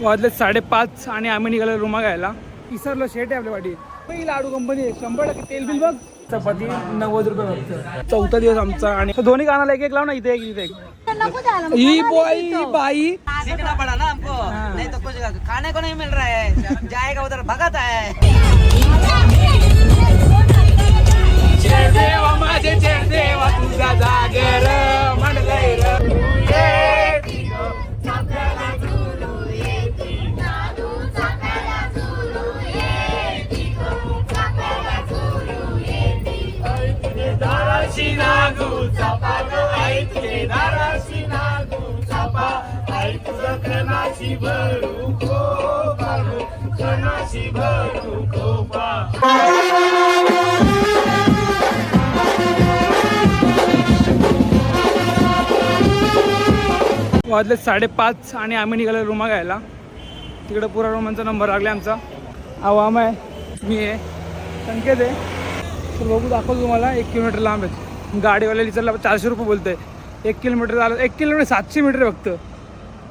वाजले साडेपाच आणि आम्ही निघालो रुमा घ्यायला. इसरलो शेट आहे आपल्या वाटी लाडू कंपनी आहे. शंभर टक्के तेल बिल बघ. चपाती नव्वद रुपये चौथा दिवस आमचा आणि दोन्ही कानाला एक एक लाव ना इथे एक इथे एक. नको द्यायला ही बॉई ही बाई. सीखना पड़ा ना हमको. हाँ। नहीं तो कुछ खाने को नहीं मिल रहा है. जाएगा उधर? भगत है. देवा माझे देवा तुझा जागर म्हणलंय र. दाराशी नागू चापा गो आई तुझे दाराशी नागू चापा आई तुझं कणाशी भरू खोपा गो, कणाशी भरू खोपा वाजले साडेपाच आणि आम्ही निघालो रुमा घ्यायला. तिकडं पुरा रुमांचा नंबर लागला आमचा. आवाम आहे. मी आहे. संकेत आहे. तर बघू दाखवतो तुम्हाला. एक किलोमीटर लांब आहे. गाडीवाल्या विचारला चारशे रुपये बोलतोय. एक किलोमीटर झालं एक किलोमीटर सातशे मीटर फक्त.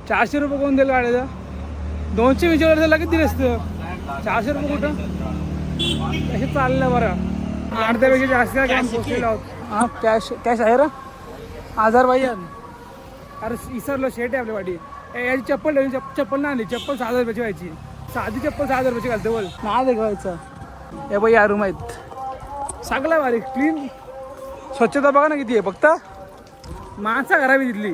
चारशे रुपये कोण देईल गाडीचा दोनशे विचार झाला किती असतं. चारशे रुपये कुठं? हे चाललं बरं. अर्ध्यापेक्षा जास्त काम पोचलेलो आहोत. हां कॅश कॅश आहे रा हजार भाई अरे इसरलो शेट आहे आपल्या वाटी ए, याची चप्पल चप्पल नाही आणली. चप्पल सहा हजार रुपयाची व्हायची. साधी चप्पल सहा हजार रुपयाची घालते बोल. ना देखवायचं हे बाई या रूम आहेत. सगळं भारी क्लीन स्वच्छता बघा ना किती आहे फक्त माणसा घरावी तिथली.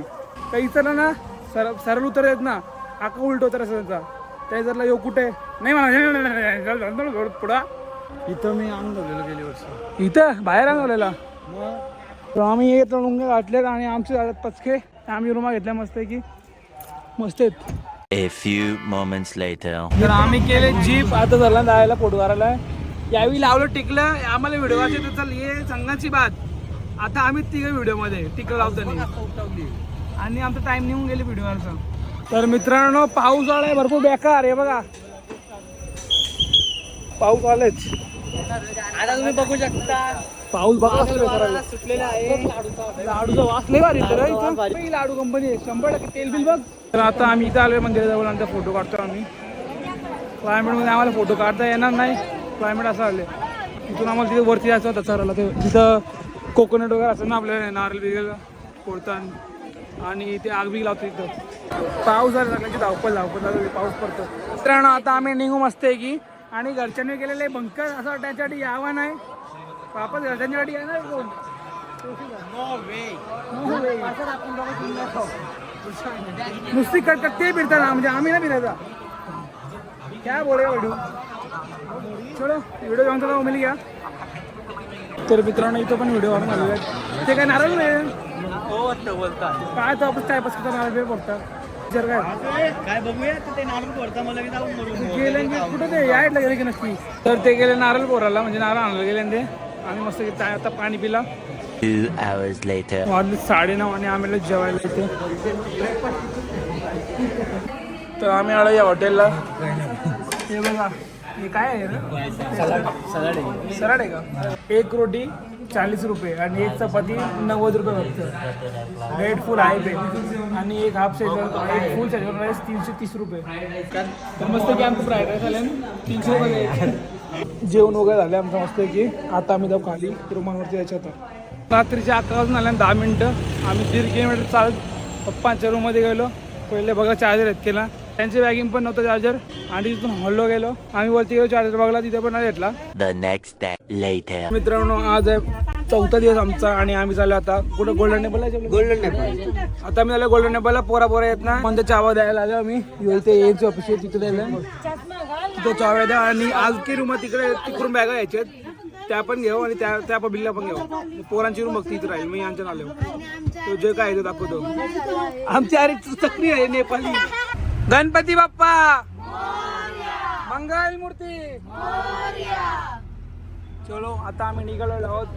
काही इतर ना सर सरळ उतर येत ना आका उलट होतं रस्त्याचा त्या जरला यो कुठे? नाही म्हणा पुढा. इथं मी आणलेलं गेली वर्षी. इथं? बाहेर आणलेला तर आम्ही येत लुंगे घातलेत आणि आमचे झालेत पचके. आम्ही रुमा घेतल्या मस्त की मस्त आहेत. A few moments later. तर आम्ही केले जीप आता झाला जायला काढायला यावेळी लावलं टिकलं आम्हाला व्हिडिओ वाचते तर चल ये संघाची बात. आता आम्ही तिघ व्हिडिओमध्ये टिकलं लावताना आणि आमचा टाइम निघून गेले व्हिडिओवरचा. तर मित्रांनो पाऊस आलाय भरपूर बेकार आहे बघा. पाऊस आलेच. आता तुम्ही बघू शकता. पाऊस बघा. सुटलेला आहे. लाडूचा वास लय भारी तर ही लाडू कंपनी आहे. शंभर टक्के तेल बिल बघ. तर आता आम्ही इथं आलोय मंदिराजवळ आमचा फोटो काढतो आम्ही. क्लायमेटमध्ये आम्हाला फोटो काढता येणार नाही. क्लायमेट असं आले तिथून आम्हाला तिथे वरती जायचं होतं चरायला ते तिथं कोकोनट वगैरे असं ना आपल्याला नारळ बिगल फोडतात आणि ते आग बी लावतो तिथं पाऊस झाला लागला की धावपळ धावपळ झालं पाऊस पडतो. मित्रांनो आता आम्ही निघू मस्त आहे की आणि घरच्यांनी केलेले बंकर असं त्याच्यासाठी यावा नाही वापस घरच्यांच्यासाठी येणार कोण? नुसती कटकट ते फिरता ना म्हणजे आम्ही ना फिरायचा. काय बोले व्हिडिओ चलो व्हिडिओ जाऊन चला मिली घ्या तर मित्रांनो इथं पण व्हिडिओ आलेले आहेत. ते काय नारळ नाही? काय तर आपण काय पस नारळ फोडतात विचार काय काय बघूया ते नारळ पडता मला की जाऊन मरून गेले की कुठं ते? यायला गेले की नक्की? तर ते गेले नारळ पोराला म्हणजे नारळ आणलं गेले ते. आम्ही मस्त आता पाणी पिला. साडे नऊ आणि आम्ही जेवायला इथे तर आम्ही आलो या हॉटेलला. हे बघा. हे काय आहे रे? सलाड आहे. का? एक रोटी चाळीस रुपये आणि एक चपाती नव्वद रुपये फक्त. रेड फुल आहे पे आणि एक हाफ शेजवान एक फुल शेजवान राईस तीनशे तीस रुपये. तर मस्त की आमचं फ्राईड राईस आले तीनशे रुपये जेवण वगैरे झाले आमचं मस्त की. आता आम्ही जाऊ खाली रुमांवरती यायचं होतं रात्रीच्या अकरा वाजून आल्या दहा मिनटं. आम्ही दीड किलोमीटर चालत पप्पांच्या रूममध्ये गेलो. पहिले बघा चार्जर आहेत केला. त्यांचे बॅगिंग पण नव्हतं चार्जर आणि तिथून हल्लो गेलो. आम्ही वरती गेलो चार्जर बघला तिथे पण नाही later. मित्रांनो आज आहे चौथा दिवस आमचा आणि आम्ही चाललो आता कुठं? गोल्डन टेबल गोल्डन टेबल आता आम्ही झालं गोल्डन टेबलला पोरा पोरा येत ना. पण चावा द्यायला आलो आम्ही. ते एज ऑफिस आहे तिथे द्यायला तिथे चावा द्या. आणि आज की रूम तिकडे तिकडून बॅगा यायच्यात त्या पण घेऊ आणि त्या त्या पब्लिकला पण घेऊ. पोरांची रूम बघ तिथे राहील. मी यांच्या आलो तो जे काय आहे ते दाखवतो. आमची अरे चक्री आहे नेपाली. गणपती बाप्पा! मंगल मूर्ती! चलो आता आम्ही निघालो आहोत.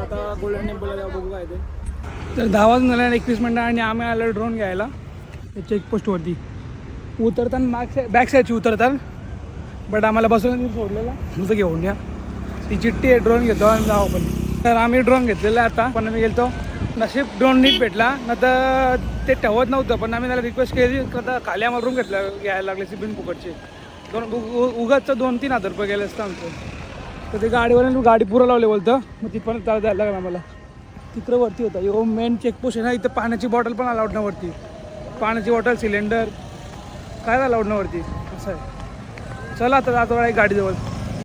आता गोल्डन टेम्पलला जाऊ बघू काय ते. तर दहा वाजून झाल्या एकवीस मिनटं आणि आम्ही आलो ड्रोन घ्यायला. चेकपोस्टवरती उतरताना माग बॅक साईडची उतरतात बट आम्हाला बसून सोडलेला. तुझं घेऊन या ती चिठ्ठी आहे ड्रोन घेतो आणि जाऊ आपण. तर आम्ही ड्रोन घेतलेला आहे आता. पण आम्ही गेलतो नशीब ड्रोन नीट भेटला. न तर ते ठेवत नव्हतं पण आम्ही त्याला रिक्वेस्ट केली आता खाली आम्हाला रूम घेतला घ्यायला लागले सिबिन फुकटचे. दोन उगाचं दोन तीन हजार रुपये गेले असतं आमचं. तर ते गाडीवाल्याने गाडी पुरं लावले बोलतं. मग तिथपर्यंत चालत द्यायला लागला आम्हाला. तिकडं वरती होता. यो मेन चेकपोस्ट आहे ना इथं पाण्याची बॉटल पण अलाउड ना वरती पाण्याची बॉटल सिलेंडर काय अलाउड ना वरती असं आहे. चला आता जातो एक गाडीजवळ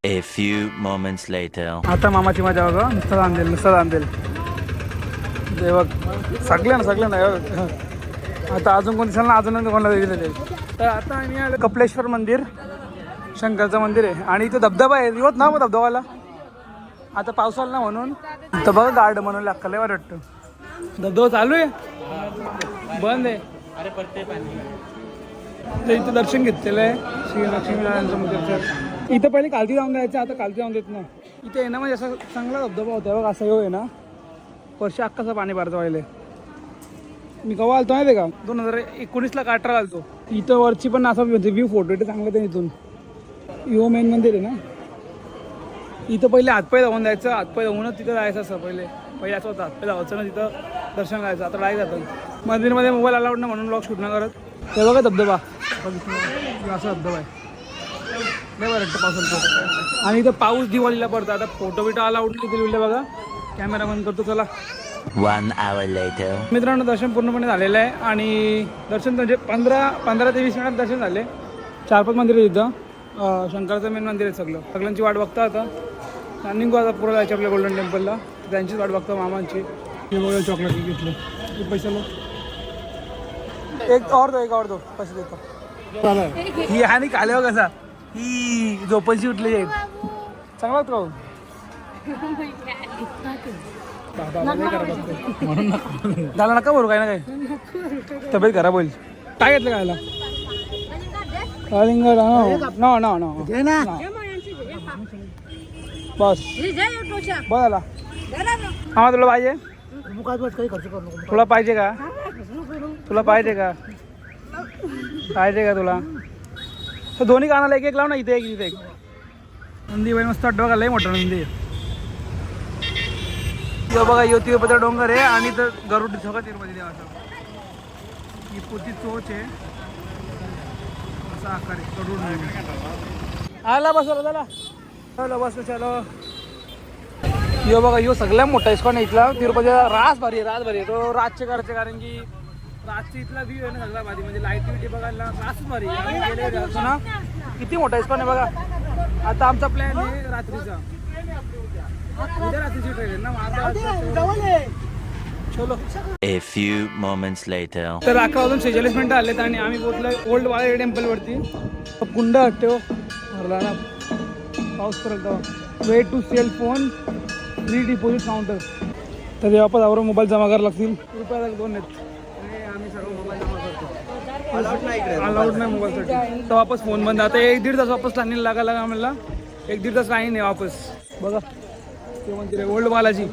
A few moments later. आता मामाची मजा बघा नुसतं आणदेल नुसतं आणदेल ते बघ सगळे ना सगळे ना आता अजून कोणी सांग ना अजून कोणाला दिलेले तर आता आम्ही आलो कपलेश्वर मंदिर शंकरचं मंदिर आहे. आणि इथे धबधबा आहे. येत ना मग धबधबाला? आता पाऊस आला ना म्हणून. तर बघा गार्ड म्हणून लागलं बरं वाटतं. धबधबा चालू आहे? बंद आहे. अरे पडते पाणी तर इथं दर्शन घेतलेलं आहे. श्री लक्ष्मीनारायणचं मंदिरचं इथं पहिले कालती जाऊन द्यायचं आता कालती जाऊन देत ना इथे आहे ना म्हणजे असा चांगला धबधबा होता. बघ असा येऊ आहे ना. वर्ष अख्खाचं पाणी भरतं व्हायला मी केव्हा आलतो माहिती आहे का? दोन हजार एकोणीसला काटरा आलतो. इथं वरची पण असं व्यू व्ह्यू फोटो इथे चांगला ते इथून. यो मेन मंदिर आहे ना? इथं पहिले हातपाय धावून जायचं. हातपाय धावूनच तिथं जायचं असं पहिले. पहिले असं होतं हातपाय धावायचं ना तिथं दर्शन करायचं. आता डायरेक्ट जातं मंदिरमध्ये मोबाईल अलाउड ना म्हणून ब्लॉग शूट ना करत. ते बघा धबधबा. असा धबधबा आहे. नाही बरं वाटतं पावसाचं. आणि इथं पाऊस दिवाळीला पडतो. आता फोटो बिटो अलाउड नाही केलेले बघा. कॅमेरा बंद करतो चला. One hour later. मित्रांनो दर्शन पूर्णपणे झालेलं आहे आणि दर्शन म्हणजे पंधरा पंधरा ते वीस मिनिटात दर्शन झाले. चार पाच मंदिर अं, शंकराचं मेन मंदिर आहे सगळं. सगळ्यांची वाट बघता आता. निघू आता पुढं जायचं आपल्या गोल्डन टेम्पलला त्यांचीच वाट बघतो मामांची. बघा चॉकलेट घेतलं. हे पैसे लो. एक और दो एक और दो. पैसे देतो. ही आणि काले हो कसा ही झोपायची उठली आहे. चांगला होतो हो? म्हणून झाला नका बोलू काय ना काय तब्येत खराब होईल. काय घेतलं खायला? कलिंगड नो नो नो बस. बस आला. हा तुला पाहिजे? तुला पाहिजे का? तुला पाहिजे का? पाहिजे का तुला? दोन्ही कानाला एक एक लाव ना इथे एक इथे एक. नंदी बाई मस्त वाटतं बघा लय मोठं नंदी. यो बघा यो तिरुपती डोंगर आहे आणि तर गरुड सगळं तिरुपती देवाचा. ही पोती चोच आहे. असा आकार आहे गरुड आला बसवला झाला चलो बस चलो. यो बघा यो सगळ्यात मोठा इस्कॉन आहे इथला. तिरुपतीचा रास भारी आहे रास भारी आहे. तो रातचे करायचे कारण की रातची इथला व्ह्यू आहे ना सगळा भारी. म्हणजे लाइट बिटी बघायला रास भारी आहे. गेले ना. किती मोठा इस्कॉन आहे बघा. आता आमचा प्लॅन आहे रात्रीचा उद्या रात्रीची ट्रेन आहे ना मग आता चलो A few moments later. तर अकरा वाजून शेहेचाळीस मिनटं आलेत आणि आम्ही पोहोचलो ओल्ड वाळे टेम्पलवरती कुंड हट्टे हो भरला ना पाऊस परत way to cell phone free deposit counter तर ते वापस आवरून मोबाईल जमा करायला लागतील रुपया दोन आहेत आणि आम्ही सर्व मोबाईल जमा करतो। अलाउड नाही मोबाईलसाठी तर वापस फोन बंद आता. एक दीड तास वापस लाईन लागायला लागा आम्हाला. एक दीड तास लाईन आहे वापस. बघा. ते मंदिर आहे ओल्ड बालाजी.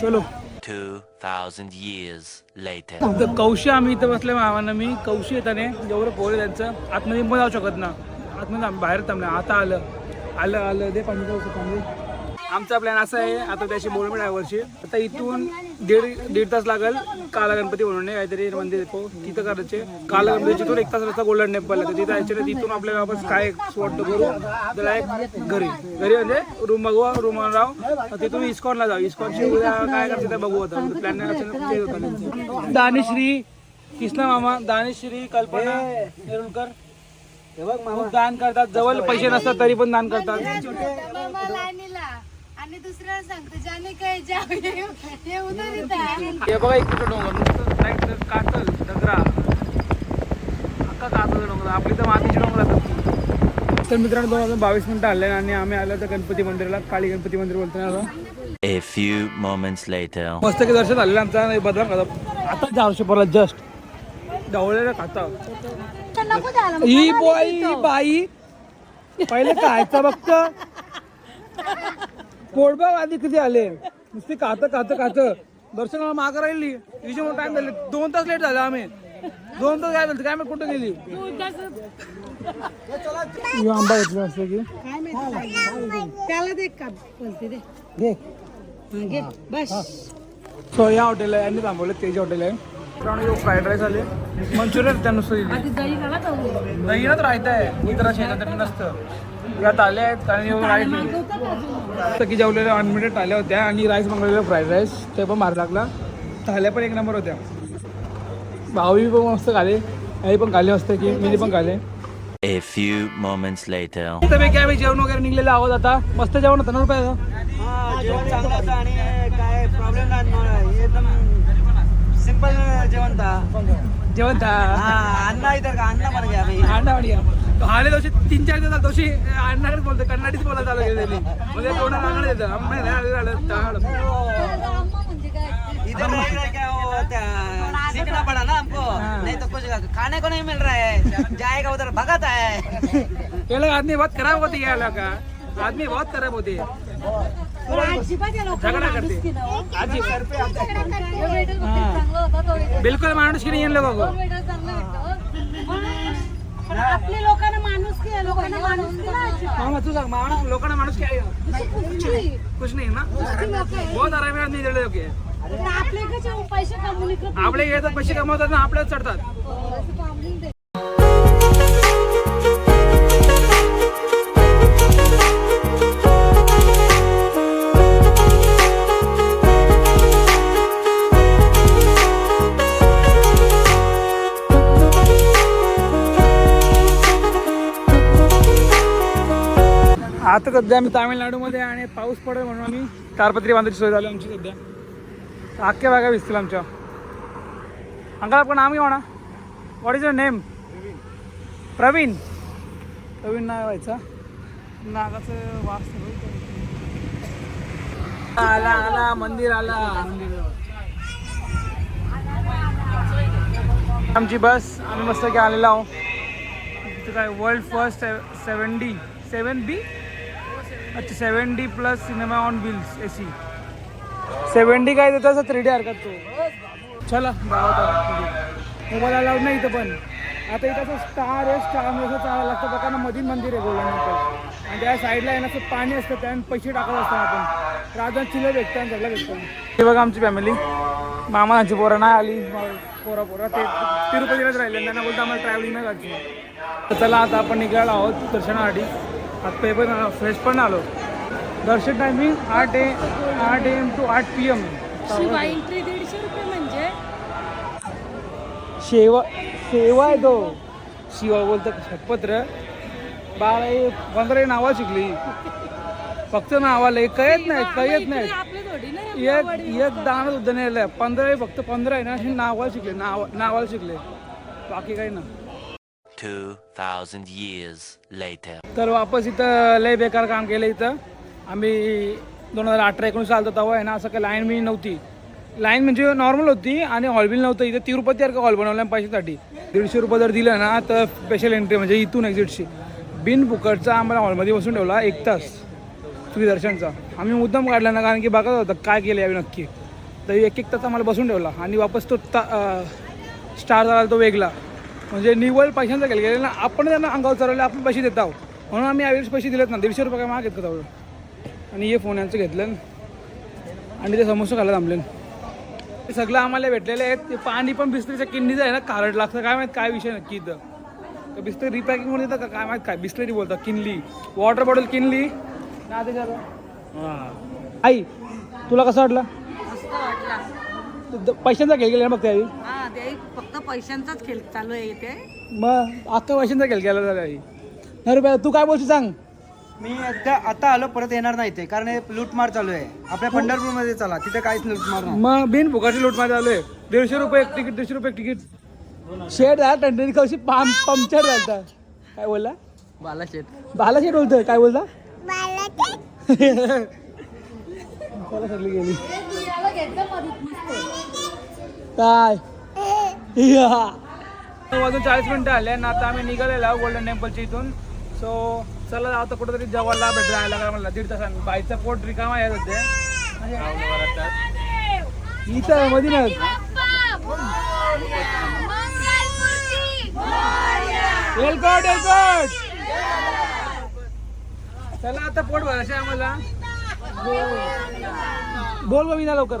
चलो. 2,000 years later. तर कौशी आम्ही इथं बसले मामानं. मी कौशी येताने जेवढं पोळ त्यांचं. आतमध्ये पण जाऊ शकत ना. आतमध्ये आम्ही बाहेर थांबलं आता आलं. आलं आलं. दे पाणी जाऊ पाणी आमचा प्लॅन असा आहे आता त्याशी बोलू मी वर्षी आता इथून दीड दीड तास लागेल काला गणपती म्हणून आहे, काहीतरी मंदिर येतो तिथं करायचे. काला गणपतीची तिथून एक तास रस्ता गोल्डन टेम्पल आहे तिथं ॲक्च्युली तिथून आपल्याला वापस काय स्पॉट करू तर डायरेक्ट घरी. घरी म्हणजे रूम बघू रूम राहू. तिथून इस्कॉनला जाऊ. इस्कॉनची उद्या काय करायचं ते बघू होतं प्लॅन दानिश्री कृष्णा मामा दानिश्री कल्पना नेरुलकर दान करतात. जवळ पैसे नसतात तरी पण दान करतात. आणि दुसऱ्याला सांगतो ज्याने काय जाऊ हे हे बघा एक कुठं डोंगर नुसतं कातल डगरा. अख्खा कातल डोंगर आपली तर मातीची डोंगर असतात. तर मित्रांनो दोन हजार बावीस मिनिटं आले आणि आम्ही आलो तर गणपती मंदिराला. काळी गणपती मंदिर बोलतो ना A few moments later. मस्त की दर्शन झालेलं आमचा नाही बदला खाता आता चारशे परत जस्ट ढवळलेलं खाता. ही बाई बाई पहिले खायचं बघत पोटबाग आधी किती आले? नुसती खात खात खात. दर्शनाला माग राहिली. हिचे टाइम झाले. दोन तास लेट झाले आम्ही. दोन तास काय झालं? काय माहीत कुठं गेली? आंबा घेतला असतो की? त्याला दे का बोलते दे. घे. घे. बस. सो या हॉटेल आहे यांनी थांबवलं तेज हॉटेल आहे. फ्राईड राईस आले. मंचुरियन त्या नुसतं दिली. दही ना तर राहत आहे इतर शेतात नसतं. यात आले आहेत आणि राईस की जेवलेल्या अनलिमिटेड थाल्या होत्या आणि राईस मागवलेलं फ्राईड राईस ते पण मार लागला. थाल्या पण एक नंबर होत्या. भाऊही पण मस्त खाले. आई पण खाले मस्त की मी पण खाले. A few moments later. त्यापैकी आम्ही जेवण वगैरे निघलेलं आहोत आता. मस्त जेवण होतं ना रुपयाचं हा जेवण चांगलं होतं आणि काय प्रॉब्लेम नाही एकदम सिंपल जेवण था जेवण था. हा अण्णा इतर का? अण्णा म्हणजे आम्ही अंडा वाडिया आले तशी तीन चार दिवस तशी अण्णाकडेच बोलतो कन्नडीच बोलायला चालू केली त्यांनी. म्हणजे तोंडाला अंगण येतं अम्मा नाही आलं आलं इधर सीखना पड़ा ना हमको नहीं तो कुछ खाने को नहीं मिल रहा है जाएगा उधर भगत है ये लोग आदमी बहुत खराब होती है लोग का? आदमी बहुत खराब होती. है झगडा करते. आजी. बिलकुल माणूस की नाही इन लोगों को वेटर चांगला भेटतो, हो. आपल्या लोकांना माणुसकी आहे लोकांना माणुसकी नाही अजिबात. मामा तू सांग माणूस लोकांना माणूस काय? कुछ नहीं ना कुठली लोकं आहे? बहुत आराम लोक आहे. पण आपल्या इकडचे पैसे कमवून इकडं आपले येतात पैसे कमवतात ना आपल्याच चढतात आता सध्या आम्ही तामिळनाडूमध्ये आणि पाऊस पडेल म्हणून आम्ही तारपत्री बांधायची सोय झाली आमची सध्या. अख्ख्या बागा भिजतील आमच्या. अंकल आपण नाम घेऊ होना what is your name Praveen. Praveen नाव व्हायचा नागाचं वास आला आला मंदिर आला. आमची बस आम्ही मस्त की आलेलो आहो तिथं काय world first seven D seven B अच्छा seven D plus cinema on wheels A C seven D काय देतं असं थ्री डी हरकत तो? चला मोबाईल अलाउड नाही इथं पण. आता इथं असं स्टार आहे स्टार असं चालायला लागतं. बघा ना मधीन मंदिर आहे गोल्डन टेम्पल आणि त्या साईडला आहे ना असं पाणी असतं त्याने पैसे टाकत असतात आपण. राजा चिल्ले भेटतं आणि सगळं भेटतं. हे बघा आमची फॅमिली मामा आमची पोरं नाही आली. पोरा पोरा ते तिरुपतीलाच राहिले. त्यांना बोलतो आम्हाला ट्रॅव्हलिंग नाही करायची तर चला आता आपण निघालो आहोत दर्शनासाठी. आता पेपर फ्रेश पण आलो. दर्शन टायमिंग आठ ए आठ एम टू आठ पी एम. एंट्री दीडशे रुपये म्हणजे? शेवा सेवा आहे तो. शिवा बोलतो शपत्र बाळा हे पंधरा नावा शिकली. फक्त नावाला एक कळत नाही कळत नाही. एक एक दाणं सुद्धा नाही पंधरा फक्त पंधरा आहे ना हे नावाला शिकले नाव नावाला शिकले. बाकी काही ना 2,000 years later. तर वापस इथं लय बेकार काम केलं इथं. आम्ही दोन हजार अठरा एकोणीस आलो तेव्हा आहे ना असं काही लाईन मी नव्हती. लाईन म्हणजे नॉर्मल होती आणि हॉल बिल नव्हतं. इथं तिरुपती सारखं हॉल बनवलं पैशासाठी. दीडशे रुपये जर दिलं ना तर स्पेशल एंट्री म्हणजे इथून एक्झिटशी बिन बुकटचा आम्हाला हॉलमध्ये बसून ठेवला एक तास. फ्री दर्शनचा आम्ही मुद्दाम काढला ना कारण की बघत होतं काय केलं यावेळी नक्की. तर एक एक तास आम्हाला बसून ठेवला आणि वापस तो ता स्टार झाला तो वेगळा. म्हणजे निव्वळ पैशांचा केलं गेलं ना आपण त्यांना अंगावर चढवले आपण पैसे देत आहोत. म्हणून आम्ही यावेळेस पैसे दिलेत ना दीडशे रुपये काय मागत का तेवढं? आणि हे फोन यांचं घेतलं. आणि ते समोसा खायला थांबले. ते सगळं आम्हाला भेटलेले आहेत. ते पाणी पण बिस्लरीच्या किंडीचं आहे ना खारट लागतं. काय माहीत काय विषय नक्की इथं. तर बिस्लरी रिपॅकिंग म्हणून येतं का? काय माहीत काय? बिस्लरी बोलतात किनली वॉटर बॉटल किनली ना ते जरा हां. आई तुला कसं वाटला. द- पैशांचा खेळ केला मग त्यावेळी हा ते फक्त पैशांचाच खेळ चालू आहे इथे. मग अख्खा पैशांचा खेळ केला झाला नाही रुपया तू काय बोलशील सांग. मी एकदा आता आलो परत येणार नाही ते कारण हे लूटमार चालू आहे. आपल्या पंढरपूरमध्ये चला तिथे काहीच लूटमार नाही. मग बिन फुकाची लूट माझ्या आलोय दीडशे रुपये एक तिकीट दीडशे रुपये एक तिकीट. शेड आहे टंडनी कशी पाम पंक्चर झालता काय बोलला? बाला शेट बाला शेट बोलतोय काय बोलता त्याला सगळी गेली? याला घेतलं. काय? वाजून चाळीस मिनिटं आले आणि आता आम्ही निघालेलो आहोत गोल्डन टेम्पलच्या इथून. सो चला आता कुठेतरी जवळला भेट राहायला काय म्हणला दीड तासांनी. बाईचा पोट रिकामा आहे सध्या इथं मधीनच एलकोट एलकोट चला आता पोट भरायचे आम्हाला. बोल बोल बघ ना लवकर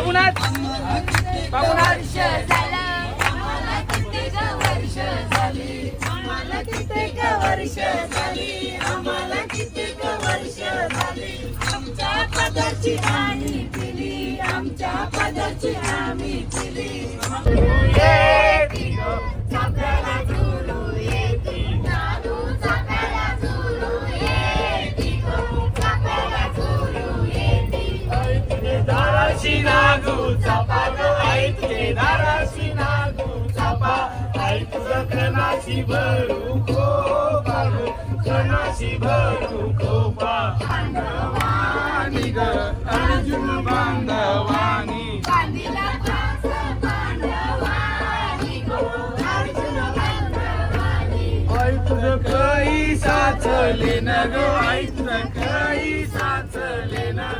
बाबूनाथ. बाबूनाथ. वर्ष झालं आम्हाला कित्येक वर्ष झाली? आम्हाला कित्येक वर्ष झाली? आम्हाला कित्येक वर्ष झाली आमच्या पदाची राणी पिली आमच्या पदाची आम्ही पिली दाराशी नागू चापा तुझे दाराशी नागू चापा. तुझं कणाशी भरू खोपा गो कणाशी भरू खोपा पांडवानी गो, अर्जुन बांधवानी. काही साचले न ग आई तुझं काही साचले न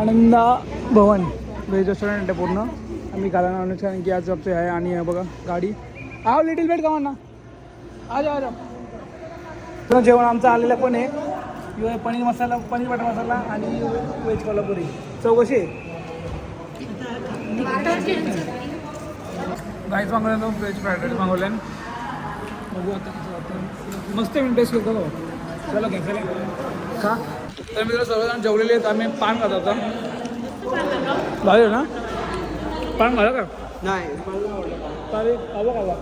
आनंदा भवन. व्हेज रेस्टॉरंट आहे पूर्ण. आम्ही घाला नॉनव्हेज कारण की आज आमचं आहे आणि बघा गाडी. आव लिटिल बेट का ना आज आज. तर जेवण आमचं आलेलं पण आहे. पनीर मसाला पनीर बटर मसाला आणि व्हेज कोल्हापुरी. चौकशी आहे. राईस मागवल्या दोन व्हेज फ्राईड राईस मागवले बघू आता मस्त टेस्ट करतो बघ. चला घ्या चला. का? तर मी सर्वजण जेवलेले आहेत. आम्ही पान खात होता. झाले ना? पान घाला का? नाही. खावा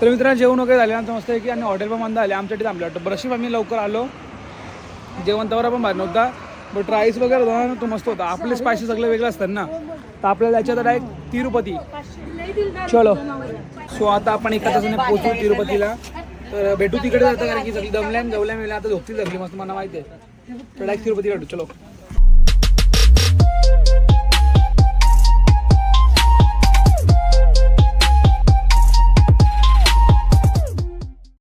तर मित्रांनो जेवण वगैरे झाले आमचं मस्त आहे की आणि हॉटेल पण बंद आले आमच्यासाठी थांबलं वाटतं. बरशी आम्ही लवकर आलो. जेवण तवर पण भारी नव्हता. बट राईस वगैरे होता ना तो मस्त होता. आपले स्पायसी सगळे वेगळे असतात ना. तर आपल्याला याच्यात डायरेक्ट तिरुपती चलो. सो आता आपण एका तासाने पोहोचू तिरुपतीला तर भेटू तिकडे जातं कारण की सगळी दमल्यान जवल्या मिळल्या आता झोपतील सगळी मस्त मला माहिती आहे. तिरुपती भेटू. चलो.